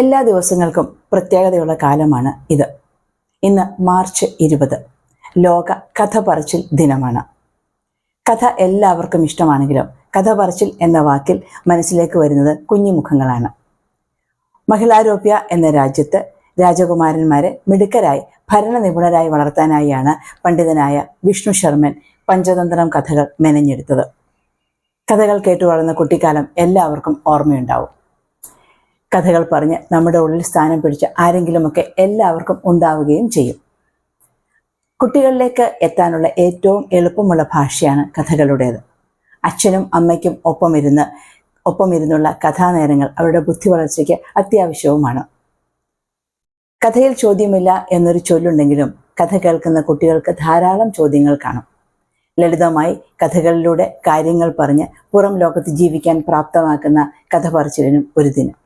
എല്ലാ ദിവസങ്ങൾക്കും പ്രത്യേകതയുള്ള കാലമാണ് ഇത്. ഇന്ന് മാർച്ച് ഇരുപത്. ലോക കഥ പറച്ചിൽ ദിനമാണ്. കഥ എല്ലാവർക്കും ഇഷ്ടമാണെങ്കിലും കഥ പറച്ചിൽ എന്ന വാക്കിൽ മനസ്സിലേക്ക് വരുന്നത് കുഞ്ഞുമുഖങ്ങളാണ്. മഹിളാരോപ്യ എന്ന രാജ്യത്ത് രാജകുമാരന്മാരെ മിടുക്കരായി ഭരണ നിപുണരായി വളർത്താനായാണ് പണ്ഡിതനായ വിഷ്ണു ശർമ്മൻ പഞ്ചതന്ത്രം കഥകൾ മെനഞ്ഞെടുത്തത്. കഥകൾ കേട്ടു വളർന്ന കുട്ടിക്കാലം എല്ലാവർക്കും ഓർമ്മയുണ്ടാവും. കഥകൾ പറഞ്ഞ് നമ്മുടെ ഉള്ളിൽ സ്ഥാനം പിടിച്ച ആരെങ്കിലുമൊക്കെ എല്ലാവർക്കും ഉണ്ടാവുകയും ചെയ്യും. കുട്ടികളിലേക്ക് എത്താനുള്ള ഏറ്റവും എളുപ്പമുള്ള ഭാഷയാണ് കഥകളുടേത്. അച്ഛനും അമ്മയ്ക്കും ഒപ്പം ഇരുന്ന് ഒപ്പമിരുന്ന് ഒപ്പമിരുന്നുള്ള കഥാനേരങ്ങൾ അവരുടെ ബുദ്ധി വളർച്ചയ്ക്ക് അത്യാവശ്യവുമാണ്. കഥയിൽ ചോദ്യമില്ല എന്നൊരു ചൊല്ലുണ്ടെങ്കിലും കഥ കേൾക്കുന്ന കുട്ടികൾക്ക് ധാരാളം ചോദ്യങ്ങൾ കാണും. ലളിതമായി കഥകളിലൂടെ കാര്യങ്ങൾ പറഞ്ഞ് പുറം ലോകത്ത് ജീവിക്കാൻ പ്രാപ്തമാക്കുന്ന കഥ പറച്ചിലിനും ഒരു ദിനം